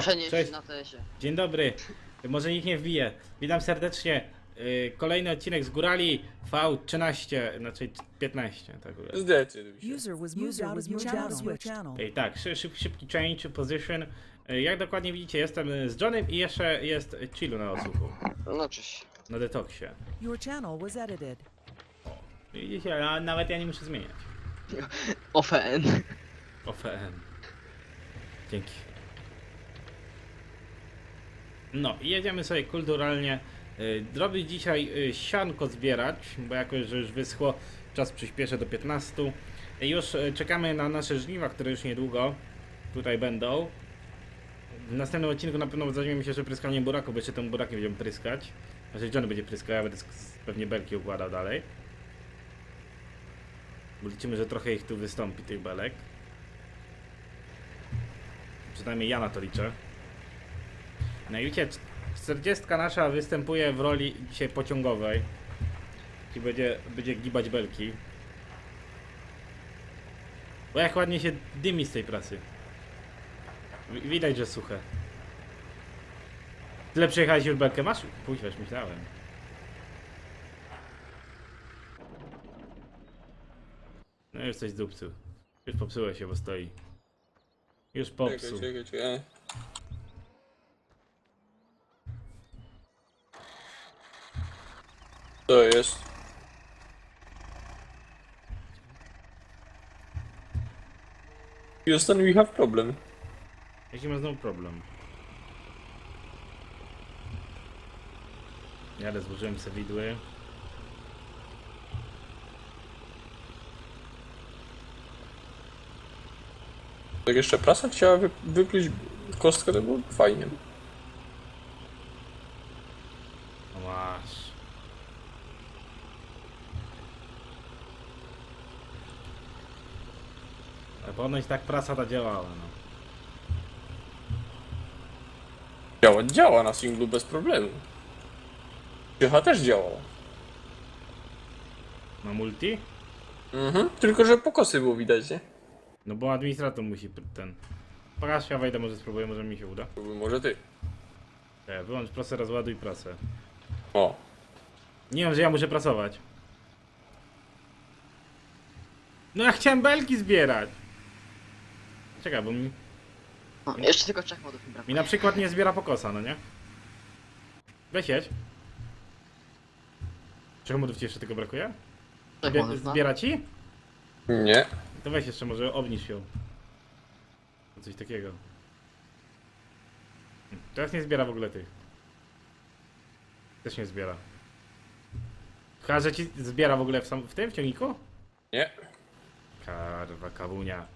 Przenieść cześć. na. Dzień dobry. Może nikt nie wbije. Witam serdecznie. Yy, Kolejny odcinek z Górali V13, znaczy 15, tak akurat. Zdecyduj się. User was moved out of your channel. channel. Ej, tak, szy, szyb, szybki change position. Yy, Jak dokładnie widzicie, jestem y, z Johnem i jeszcze jest Chillu na odsłuchu, No cześć. na detoksie. Your channel was edited. Widzicie, a nawet ja nie muszę zmieniać. OFN. OFM. Dzięki. No i jedziemy sobie kulturalnie. y, Robić dzisiaj y, sianko zbierać, bo jakoś, że już wyschło, czas przyspieszę do 15. Y, Już y, czekamy na nasze żniwa, które już niedługo tutaj będą. W następnym odcinku na pewno zajmiemy się jeszcze pryskaniem buraku, bo jeszcze tym burakiem będziemy pryskać. Znaczy Johnny będzie pryskał, ja będę pewnie belki układał dalej. Bo liczymy, że trochę ich tu wystąpi, tych belek. Przynajmniej ja na to liczę. No i wiecie, 40 nasza występuje w roli dzisiaj pociągowej. I będzie, będzie gibać belki. Bo jak ładnie się dymi z tej pracy. Wi- Widać, że suche. Tyle przejechałeś już belkę masz? Pójdź, wiesz, myślałem. No już coś zdupcył. Już popsuło się, bo stoi. Już Czekaj, popsuł. czekaj, czekaj. To jest. Houston, we have problem. Jaki ma znowu problem? Jadę, złożyłem sobie widły. Jak jeszcze prasa chciała wy, wypluć kostkę, to było fajnie. No masz. Ale ponoć tak prasa ta działała, no. Działa, działa na singlu bez problemu. Ciecha też działała. Na multi? Mhm. Tylko, że pokosy było widać, nie? No bo administrator musi ten... Pokaż, ja wejdę, może spróbuję, może mi się uda. Może ty. E, wyłącz prasę, rozładuj prasę. O. Nie wiem, że ja muszę prasować. No ja chciałem belki zbierać. Czekaj, bo mi, No, jeszcze tylko trzech modów mi mi brakuje. na przykład nie zbiera pokosa, no nie? Weź jedź. Czego modów ci jeszcze tylko brakuje? Trzech Zbie- modów, no. zbiera ci? Nie. To weź jeszcze może obniż ją. Coś takiego. Teraz nie zbiera w ogóle tych. Też nie zbiera. Chyba, że ci zbiera w ogóle w, sam, w tym, w ciągniku? Nie. Karwa, kawunia.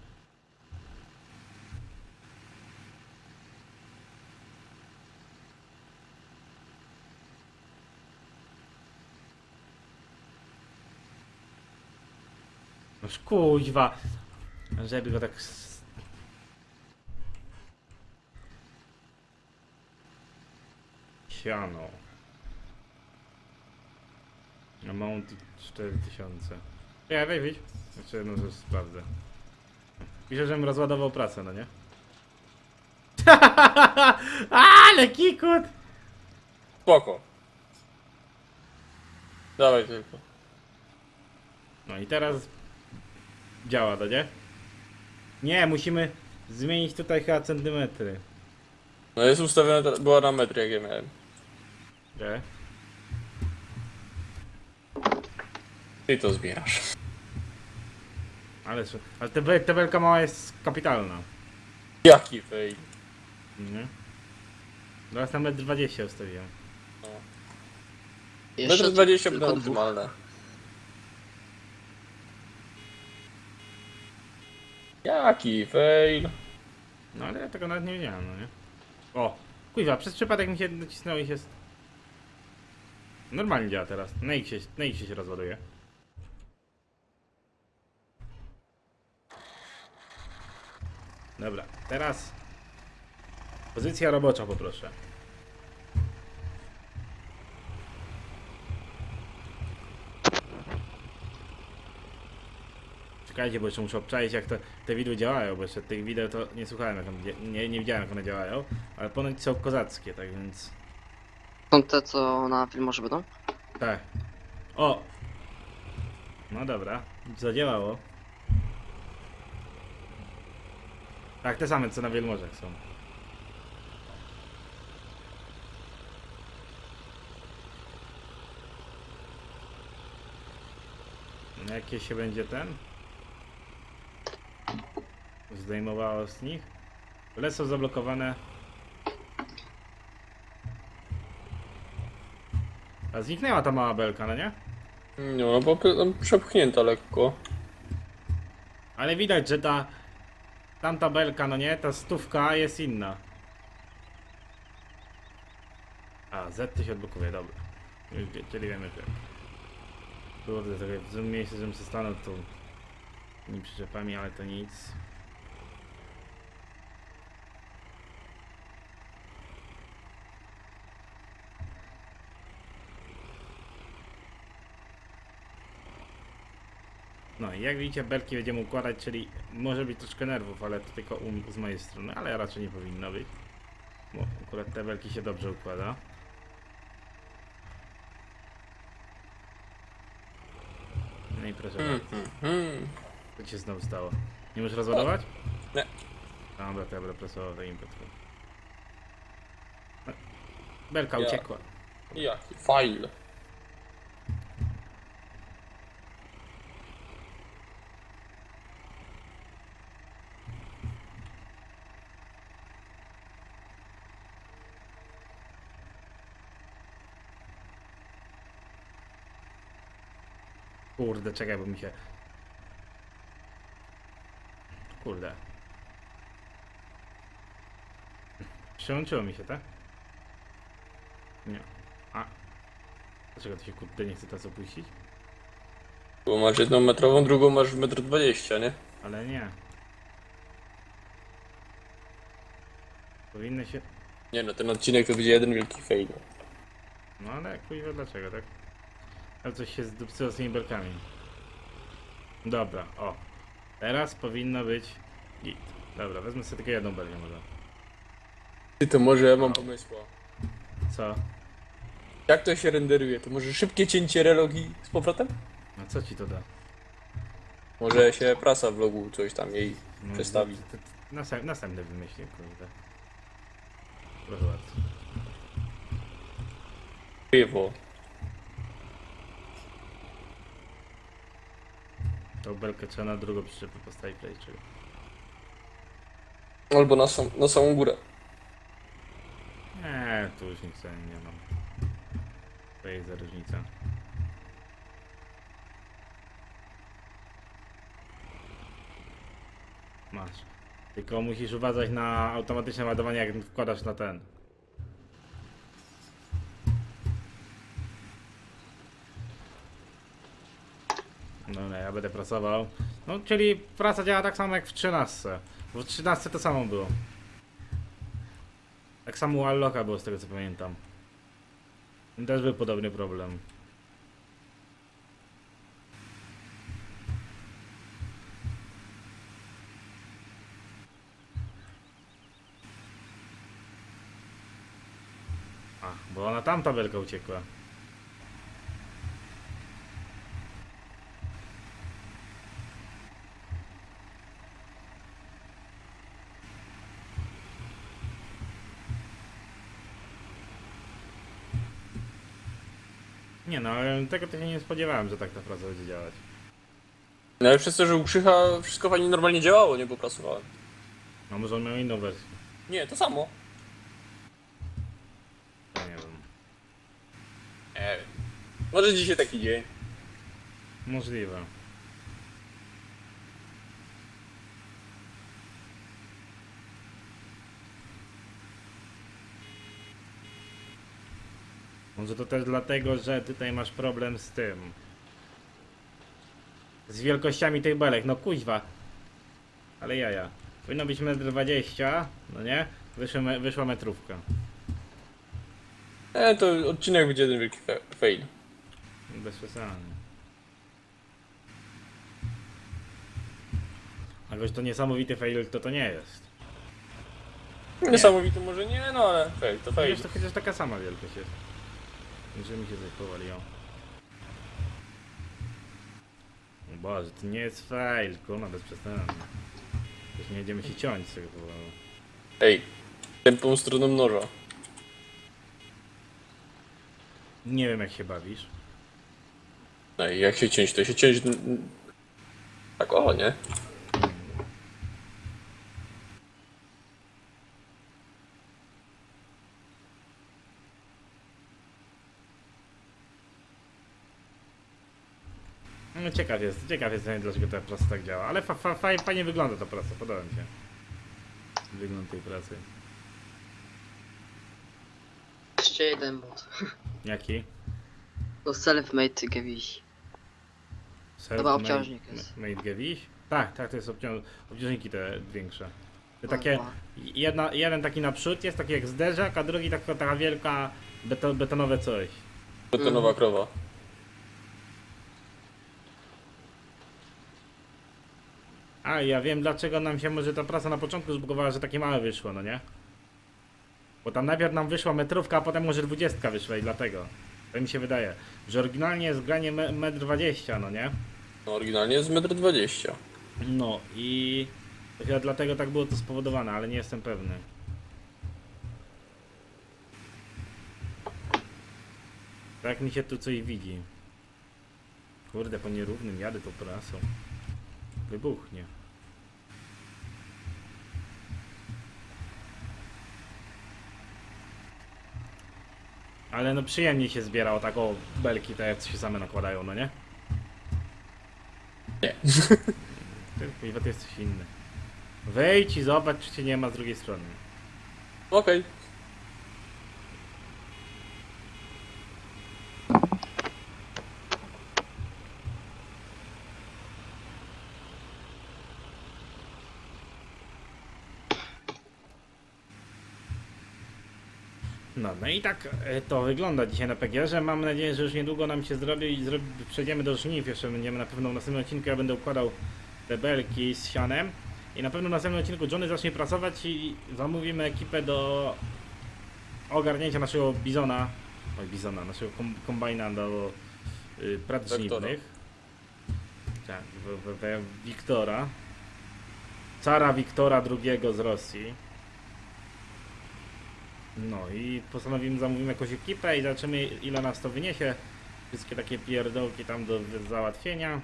No kuźwa. Żeby go tak... s- Siano. Amount 4000. Ja, weź, weź. Jeszcze jedną rzecz sprawdzę. Pisze, żebym rozładował pracę, no nie? Ale kikut! Spoko. Dawaj tylko. No i teraz działa to, nie? Nie, musimy zmienić tutaj chyba centymetry. No jest ustawione, teraz- była na metr jak ja miałem. Nie? Ty to zbierasz. Ale, ale te, be- tabelka mała jest kapitalna. Jaki fej. Nie? Teraz na metr 20 ustawiłem. Jeszcze Metr 20 tylko będą dwóch. optymalne. Jaki fail. No ale ja tego nawet nie wiedziałem, no nie? O! Kuźwa, przez przypadek mi się nacisnęło i się... Normalnie działa teraz. Na X się, na X się rozładuje. Dobra, teraz... Pozycja robocza poproszę. Czekajcie, bo jeszcze muszę obczaić jak te, te widły działają, bo jeszcze tych wideo to nie słuchałem, jak nie, nie widziałem jak one działają, ale ponoć są kozackie, tak więc... Są te, co na filmorze będą? Tak. O! No dobra, zadziałało. Tak, te same co na Wielmorzach są. Jakie się będzie ten? Zdejmowało z nich? Ale są zablokowane. A zniknęła ta mała belka, no nie? No, no bo tam przepchnięta lekko. Ale widać, że ta tamta belka, no nie, ta stówka jest inna. A, Z się odblokuje, dobra. Już wie- Czyli wiemy, że... Kurde, trochę w tym miejscu, żebym się stanął tu tymi przyczepami, ale to nic. No i jak widzicie, belki będziemy układać, czyli może być troszkę nerwów, ale to tylko u, z mojej strony, ale raczej nie powinno być. Bo akurat te belki się dobrze układa. No i proszę bardzo, hmm, hmm. Co ci się znowu stało? Nie możesz rozładować? Nie. Dobra, to ja będę prasował to impet. No, Belka Ja. uciekła. Jaki fajl. Kurde, czekaj, bo mi się... Kurde. Przełączyło mi się, tak? Nie. A. Dlaczego to się kurde nie chce teraz opuścić? Bo masz jedną metrową, drugą masz w metr dwadzieścia, nie? Ale nie. Powinny się... Nie no, ten odcinek to będzie jeden wielki fail. No ale jak kuźwa, dlaczego, tak? Ale coś się zdupcyło z tymi belkami. Dobra, o. Teraz powinno być git. Dobra, wezmę sobie tylko jedną belkę może. Ty to może ja mam pomysła. Co? Jak to się renderuje? To może szybkie cięcie relogi z powrotem? No co ci to da? Może się prasa w logu coś tam jej No, przestawi. to- to- to Następ, następny wymyślił, kurde. Proszę bardzo. Piwo. Tą belkę trzeba na drugą przyczepę postawić, razie czego. Albo na, sam, na samą górę. Tu już nic nie mam. To jest różnica. Masz. Tylko musisz uważać na automatyczne ładowanie, jak wkładasz na ten. No nie, ja będę pracował. No, czyli praca działa tak samo jak w 13. Bo w 13 to samo było. Tak samo u Alloka było z tego co pamiętam. Też był podobny problem. A, bo ona tamta belka uciekła. Nie no, ale tego to się nie spodziewałem, że tak ta praca będzie działać. No ale przez to, że u Krzycha wszystko fajnie normalnie działało, nie? Bo pracowałem. No może on miał inną wersję. Nie, to samo. Ja nie wiem. Nie wiem. Może dzisiaj taki dzień. Możliwe. Może to też dlatego, że tutaj masz problem z tym. Z wielkościami tych belek. No kuźwa. Ale jaja. Powinno być 1,20 m, no nie? Wyszła, me- wyszła metrówka. E, to odcinek będzie jeden wielki fe- fail. Bez przesady. Jakoś to niesamowity fail to to nie jest. Niesamowity może nie, no ale fail to fail. Wiesz, to chociaż taka sama wielkość jest. Że mi się coś powaliło. O Boże, to nie jest fail, kurna, bez przesady. Już nie będziemy się ciąć z tego powodu. Ej, tępą stroną noża. Nie wiem jak się bawisz. No i jak się ciąć, to się ciąć... n- n- Tak o, nie? No ciekaw jest, ciekaw jestem dlaczego ta prasa tak działa, ale fa, fa, faj- fajnie wygląda ta prasa, podoba mi się. Wygląd tej pracy. Jeszcze jeden bot. Jaki? To self-made gawiś. Chyba obciążnik jest. Made Gewiś? Tak, tak, to jest obciąż... obciążniki te większe. Te takie, jedna, jeden taki naprzód jest taki jak zderzak, a drugi taka, taka wielka beto, betonowe coś. Betonowa krowa. A ja wiem dlaczego nam się może ta prasa na początku zbugowała, że takie małe wyszło, no nie? Bo tam najpierw nam wyszła metrówka, a potem może dwudziestka wyszła i dlatego. Tak mi się wydaje, że oryginalnie jest granie me- metr dwadzieścia, no nie? No oryginalnie jest 1,20 m. No i chyba dlatego tak było to spowodowane, ale nie jestem pewny. Tak mi się tu coś widzi. Kurde, po nierównym jadę tą prasą. Wybuchnie. Ale no przyjemnie się zbierało tak o belki te jak się same nakładają, no nie? Nie. Ty, kuźwa, to jest coś inny. Wejdź i zobacz, czy cię nie ma z drugiej strony. Okej. No, i tak e, to wygląda dzisiaj na PGR-ze. Mam nadzieję, że już niedługo nam się zrobi i zrobi, przejdziemy do żniw. Jeszcze będziemy na pewno w następnym odcinku. Ja będę układał te belki z sianem. I na pewno w następnym odcinku Johnny zacznie pracować i zamówimy ekipę do ogarnięcia naszego bizona. Oj, bizona, naszego kom, kombajna do y, prac żniwnych. Tak, w, w, w, Wiktora. Cara Wiktora II z Rosji. No i postanowimy, zamówimy jakąś ekipę i zobaczymy ile nas to wyniesie. Wszystkie takie pierdołki tam do załatwienia.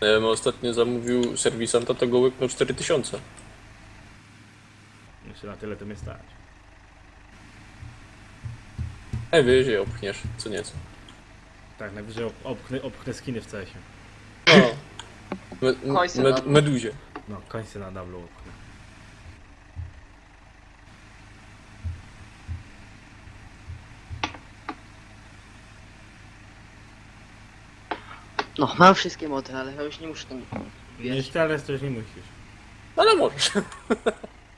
Ja bym ostatnio zamówił serwisanta, to go łyknął 4000. Jeszcze na tyle to mnie stać. Najwyżej opchniesz, co nieco. Tak, najwyżej obchnę, obchnę skiny w CS-ie. No. Med, na- meduzie. No, końce na dublu obchnę. No, mam wszystkie mody, ale ja już nie muszę tam... No już teraz to już nie musisz. Ale możesz.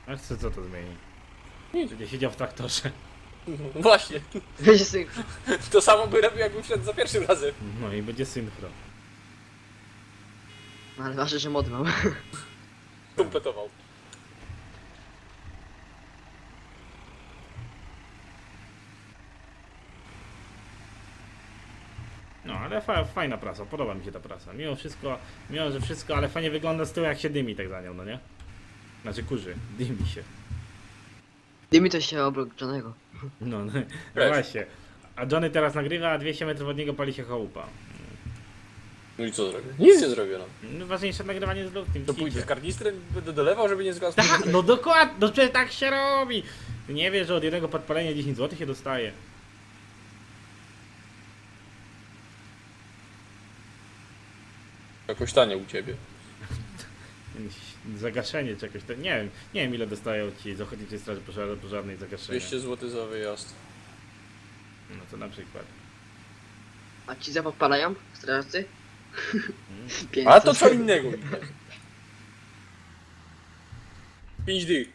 A co, co to zmieni? Nic. Będzie siedział w traktorze. Właśnie. Będzie sobie... To samo by robił, jakbym wszedł za pierwszym razem. No i będzie synchro. No, ale ważne, że mod mam. Kompletował. No, ale fa fajna prasa, podoba mi się ta prasa. Mimo wszystko, mimo że wszystko, ale fajnie wygląda z tyłu jak się dymi tak za nią, no nie? Znaczy kurzy, dymi się. Dymi to się obok Johnego. No, no, no Wiesz. właśnie. A Johnny teraz nagrywa, a 200 metrów od niego pali się chałupa. No i co zrobię? Nic nie zrobię, no. No, ważniejsze nagrywanie z luftem. To pójdę z karnistrem, będę dolewał, żeby nie zgasł. Tak, no dokładnie, no przecież tak się robi. Ty nie wiesz, że od jednego podpalenia 10 zł się dostaje. Jakoś tanie u ciebie. Zagaszenie czegoś, to nie wiem, nie wiem ile dostają ci z Ochotniczej Straży Pożar- Pożarnej zagaszenia. 200 zł za wyjazd. No to na przykład. A ci zapodpalają? Strażacy? Mm. A to co innego. 5 dych.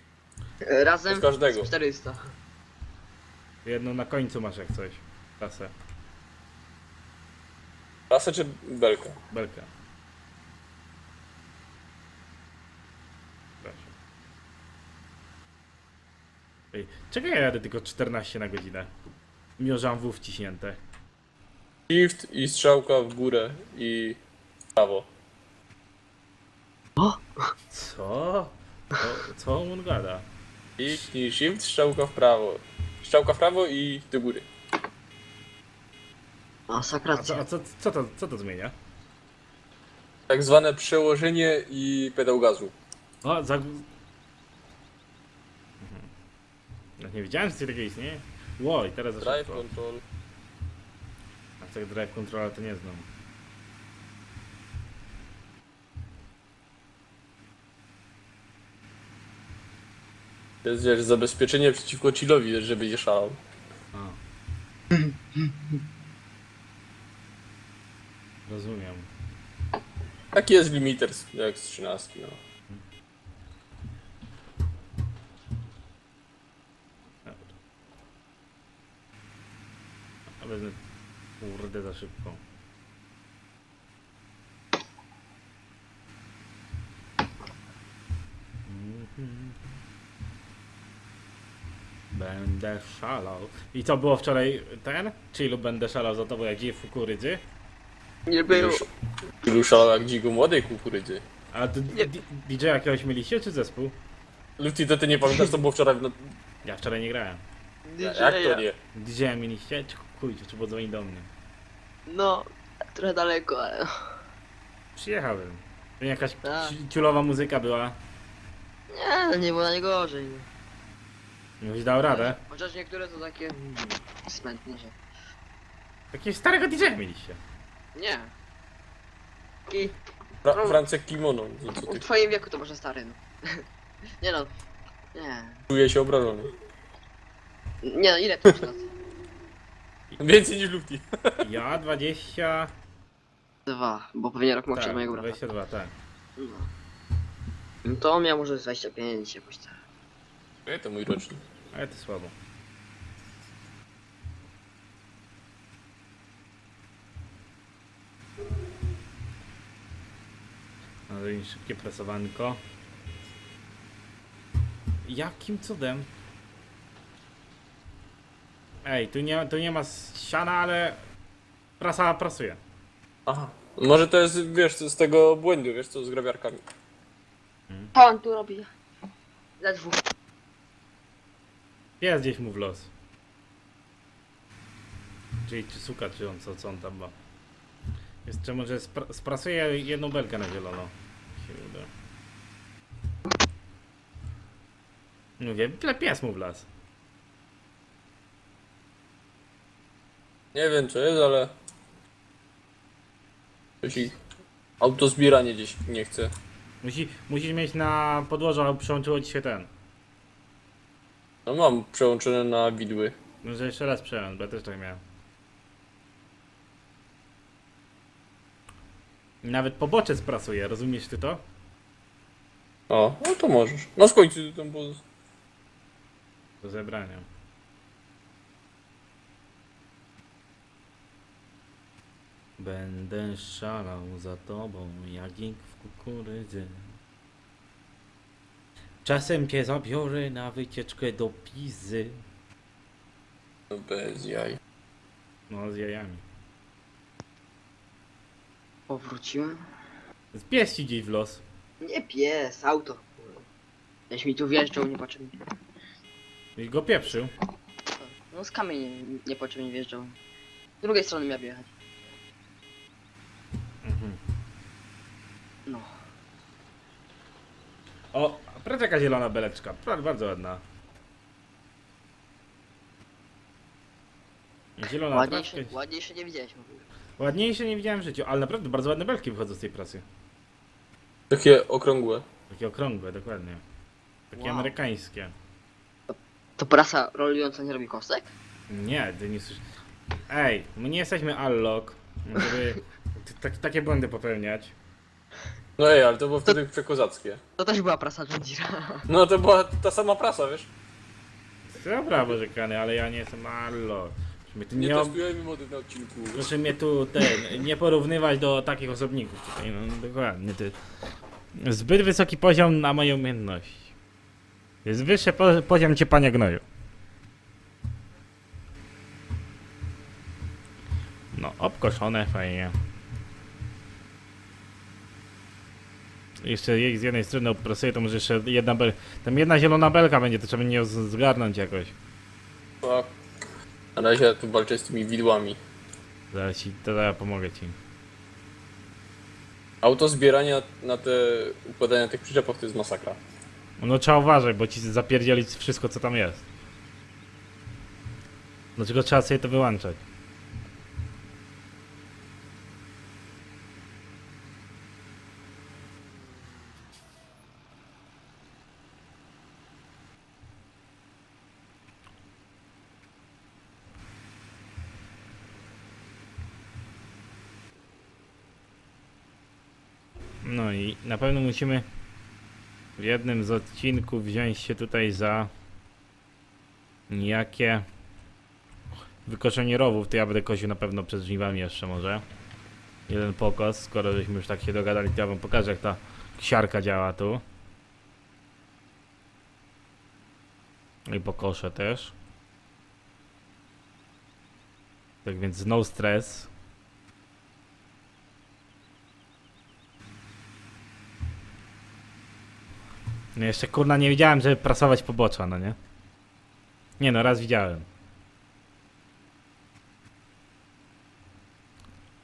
E, Razem Od każdego. 400. Jedno na końcu masz jak coś. Kasę, Rasę czy belkę? belka. Ej, Czekaj, ja jadę tylko 14 na godzinę. Mimo, że mam W wciśnięte. Shift i strzałka w górę i w prawo. Co? Co, co on gada? I shift, strzałka w prawo. Strzałka w prawo i do góry. A, co, Masakracja. a co, co, to, co to zmienia? Tak zwane przełożenie i pedał gazu. O, za... No nie wiedziałem, że coś takiego istnieje. Ło, i teraz za Drive szybko. control. A tak drive controla to nie znam. To jest wiesz, zabezpieczenie przeciwko chillowi, żeby nie szalał. A. Rozumiem. Taki jest limiter jak z 13. No. Wezmę... Kurde, za szybko. Będę szalał. I co było wczoraj ten? Czy ilu będę szalał za tobą jak dzień w kukurydzy? Nie. Ilu, ilu szalał jak dzigo młodej kukurydzy. A d- Nie. d- DJ jakiegoś mieliście czy zespół? Luti, to ty nie pamiętasz co było wczoraj w no... Ja wczoraj nie grałem. Jak to nie? DJ mieliście? Czy kujcie, czy było dzwonić do mnie? No, trochę daleko, ale... Przyjechałem. Jakaś ci- ciulowa muzyka była. Nie, nie było na gorzej. Mówisz, dał radę. Chociaż niektóre to takie... hmm, Smętnie się. Jakiegoś starego DJ mieliście. Nie. I Fra Francek Kimono. No, co w ty? twoim wieku to może stary, no. Nie no. Nie. Czuję się obrażony. Nie no, ile to masz lat? Więcej niż Luti. Ja 20. Dwa, bo pewnie rok młodszy Tak, od mojego brata. 22, tak. No. No to on miał może z 25 jakoś tak. Nie, to mój rocznik. Ale to słabo. No i szybkie presowanko. Jakim cudem? Ej, tu nie, tu nie ma siana, ale prasa prasuje. Aha. Może to jest, wiesz, z tego błędu, wiesz, co z grabiarkami. Co on tu robi? Ledwo. Jest gdzieś mu w los. Czyli czy suka, czy on co, co on tam ma. Jeszcze może spra- sprasuje jedną belkę na zielono. Się uda. Mówię, pies mu w las. Nie wiem co jest, ale... Jeśli autozbieranie gdzieś nie chce. Musi, musisz mieć na podłożu, aby przełączyło ci się ten. No mam przełączone na widły. Może jeszcze raz przełącz, bo ja też tak miałem. Nawet pobocze sprasuje, rozumiesz ty to? O, no to możesz. No w końcu tam było... Do zebrania. Będę szalał za tobą, jak ink w kukurydzy. Czasem cię zabiorę na wycieczkę do Pizy. No bez jaj. No, z jajami. Powróciłem? Z pies ci gdzieś w los. Nie pies, auto. Jeś mi tu wjeżdżał niepotrzebnie. I go pieprzył. No z kamieniem niepotrzebnie wjeżdżał. Z drugiej strony miał jechać. Mhm. No. O, patrz jaka zielona beleczka. Pra- Bardzo ładna. Zielona Ładniejsze, ładniejsze nie widziałeś mówię. Ładniejsze nie widziałem w życiu, ale naprawdę bardzo ładne belki wychodzą z tej prasy. Takie okrągłe. Takie okrągłe, dokładnie. Takie Wow. amerykańskie. To prasa rolująca nie robi kostek? Nie, ty nie słyszysz. Ej, my nie jesteśmy allok, żeby t- tak- takie błędy popełniać. No ej, ale to było wtedy przekozackie. To też była prasa Deere. No to była ta sama prasa, wiesz? Dobra, Boże Kany, ale ja nie jestem allok. Proszę mnie tu Nie nie, ob... testujemy mody na odcinku. Proszę mnie tu ten, nie porównywać do takich osobników tutaj, no dokładnie. Ty. Zbyt wysoki poziom na moje umiejętności. Jest wyższy po, poziom ciepania gnoju. No, obkoszone fajnie. Jeszcze z jednej strony opracuję, to może jeszcze jedna bel... Tam jedna zielona belka będzie, to trzeba ją z- zgarnąć jakoś. No. Na razie ja tu walczę z tymi widłami. Zaraz ci, to ja pomogę ci. Auto zbierania na te układania tych przyczepów to jest masakra. No trzeba uważać, bo ci zapierdzielić wszystko co tam jest. Dlaczego trzeba sobie to wyłączać? No i na pewno musimy w jednym z odcinków wziąć się tutaj za niejakie wykoszenie rowów, to ja będę kosił na pewno przed żniwami jeszcze może. Jeden pokos, skoro żeśmy już tak się dogadali, to ja wam pokażę jak ta ksiarka działa tu. I pokoszę też. Tak więc no stress. No jeszcze kurna nie widziałem, żeby prasować pobocza, no nie? Nie no, raz widziałem.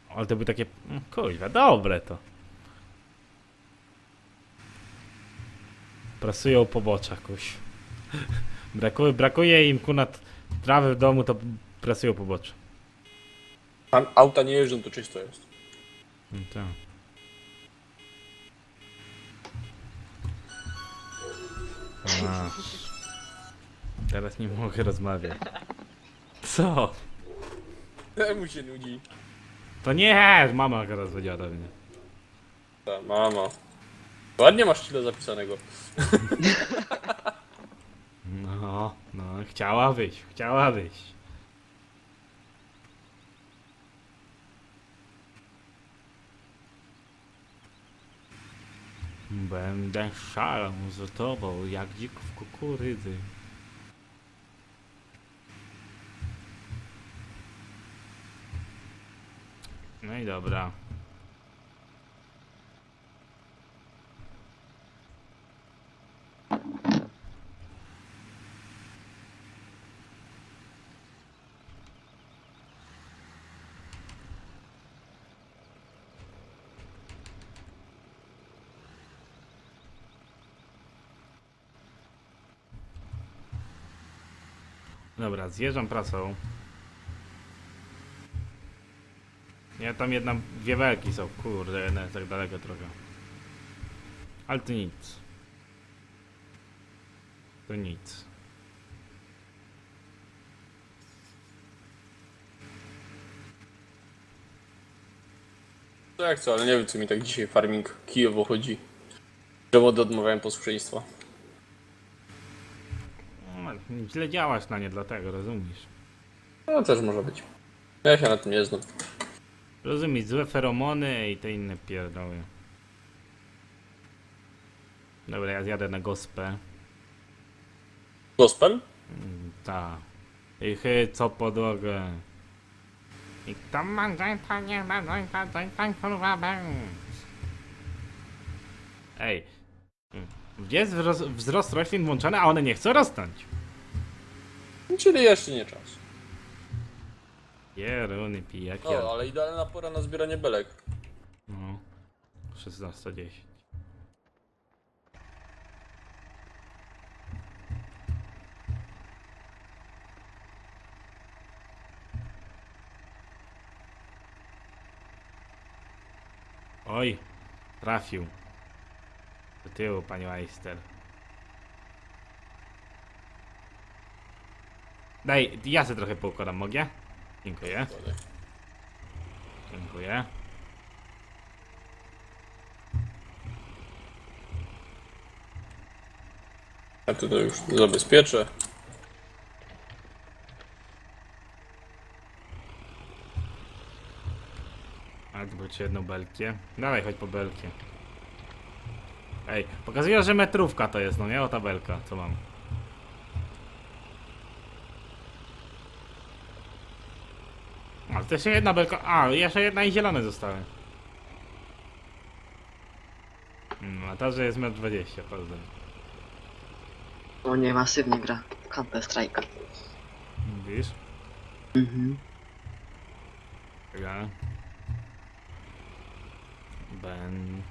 Ale to były takie, kuźwa, dobre to. Prasują pobocza, kuś. Brakuje, brakuje im kurna t- trawy w domu, to prasują pobocza. Tam auta nie jeżdżą, to czysto jest. No tak. A. Teraz nie mogę rozmawiać. Co? Temu się nudzi. To nie, mama teraz powiedziała do mnie. Ta mama. Ładnie masz tyle zapisanego. No, no, chciała wyjść, chciała wyjść. Będę szalał z tobą, jak dzik w kukurydzy. No i dobra. Dobra, zjeżdżam prasą. Nie, tam jedna, dwie welki są, kurde, jedna jest tak daleko trochę. Ale to nic. To nic. To jak co, ale nie wiem co mi tak dzisiaj farming kijowo chodzi. Mody odmawiałem posłuszeństwa. Źle działasz na nie, dlatego, rozumiesz. No też może być. Ja się na tym nie znam. Rozumiesz, złe feromony i te inne pierdoły. Dobra, ja zjadę na gospę. Gospel? Ta. I chy, co podłogę. I tam mam jointa, nie ma jointa, jointa, kurwa. Ej. Mm. Gdzie jest wzrost, wzrost roślin włączony, a one nie chcą rosnąć? Czyli jeszcze nie czas. Jeruny pijak, O, ale idealna pora na zbieranie belek. No. 16.10. Oj, trafił. Do tyłu, panie Weister. Daj, ja sobie trochę poukładam, mogę? Dziękuję, dziękuję. Ja tutaj już zabezpieczę. A tu ci jedną belkę. Dawaj, chodź po belkę. Ej, pokazuje, że metrówka to jest, no nie? O tabelka, co mam. To jeszcze jedna belka. A, jeszcze jedna i zielone zostały. No, a ta, że jest 1,20 m, pozdro. O nie, masywnie gra. Counter Strike. Widzisz? Mhm. Czekaj. Ben.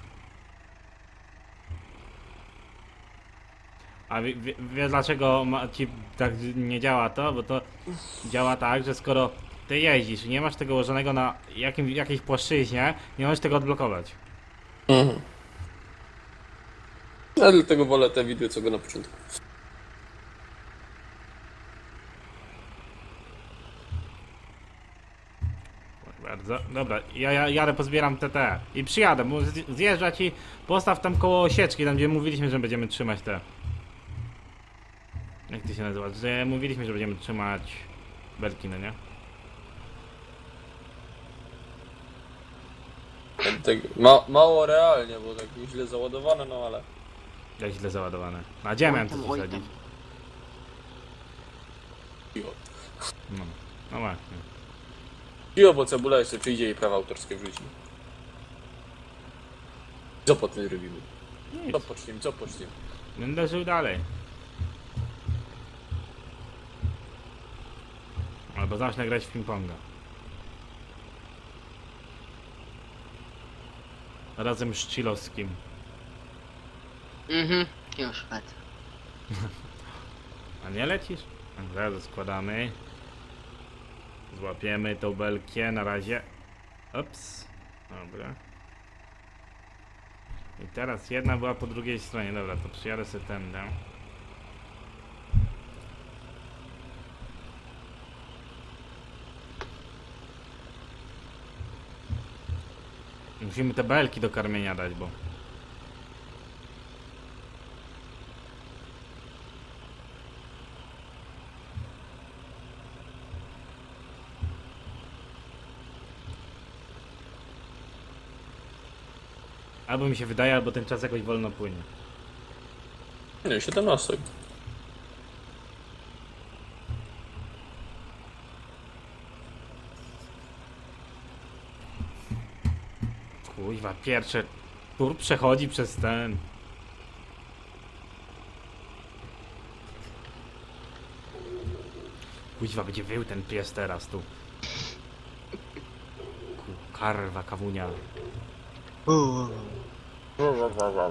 A wie, wie, wie dlaczego ma, ci tak nie działa to? Bo to działa tak, że skoro ty jeździsz i nie masz tego ułożonego na jakim, jakiejś płaszczyźnie, nie możesz tego odblokować. Mhm. Ja dlatego wolę te widły, co go na początku. Bardzo. Dobra, ja, ja jadę, pozbieram TT i przyjadę, bo zj- zjeżdża ci, postaw tam koło sieczki, tam gdzie mówiliśmy, że będziemy trzymać te. Jak ty się nazywa? Że mówiliśmy, że będziemy trzymać belki, no nie? Tak, ma, mało realnie, bo tak źle załadowane, no ale... Jak źle załadowane. A gdzie miałem to Oj tam, oj zasadzić? tam. Cicho. No, no właśnie. Cicho, bo cebula jeszcze przyjdzie i prawa autorskie wrzuci. Co potem zrobimy? Nic. Co poczniemy, co poczniemy? Będę żył dalej. Albo zacznę grać w ping-ponga. Razem z Chilowskim. Mhm. Już, lecę. A nie lecisz? Zaraz składamy. Złapiemy tą belkię na razie. Ups. Dobra. I teraz jedna była po drugiej stronie. Dobra, to przyjadę sobie tędy. Musimy te belki do karmienia dać, bo... Albo mi się wydaje, albo ten czas jakoś wolno płynie. Nie, 17. Kuźwa, pierwszy tur przechodzi przez ten. Kuźwa, będzie wył ten pies teraz tu. Ku- Karwa, kawunia.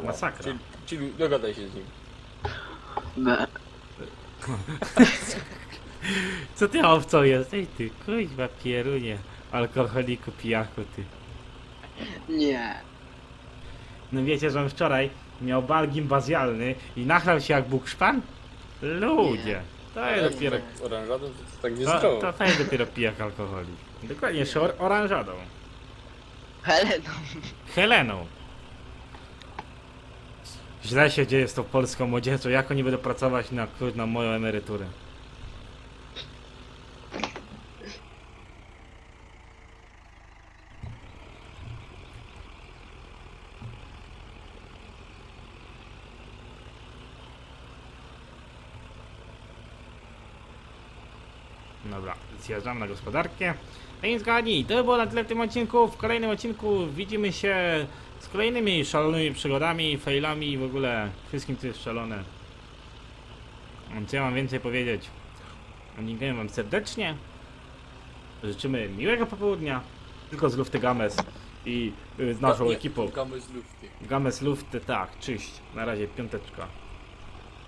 Masakra. Czyli, czyli dogadaj się z nim. Co ty owco jesteś ty? Kuźwa, pierunie. Alkoholiku, pijaku, ty. Nie. No wiecie, że on wczoraj miał balgim bazjalny i nachlał się jak bukszpan? Ludzie, to jest dopiero... Oranżadą to tak nie To, to, to jest dopiero pijak alkoholik. Dokładnie, jeszcze or oranżadą. Heleną. Heleną. Źle się dzieje z tą polską młodzieżą, jak oni będą pracować na, na moją emeryturę. Dobra, zjeżdżam na gospodarkę. No i zgadnij, to by było na tyle w tym odcinku. W kolejnym odcinku widzimy się z kolejnymi szalonymi przygodami, failami i w ogóle wszystkim, co jest szalone. Co ja mam więcej powiedzieć? Dziękuję wam serdecznie. Życzymy miłego popołudnia. Tylko z Lufty Games i y, z naszą ekipą. Gamy z lufty. Games Lufty, tak, czyść. Na razie piąteczka.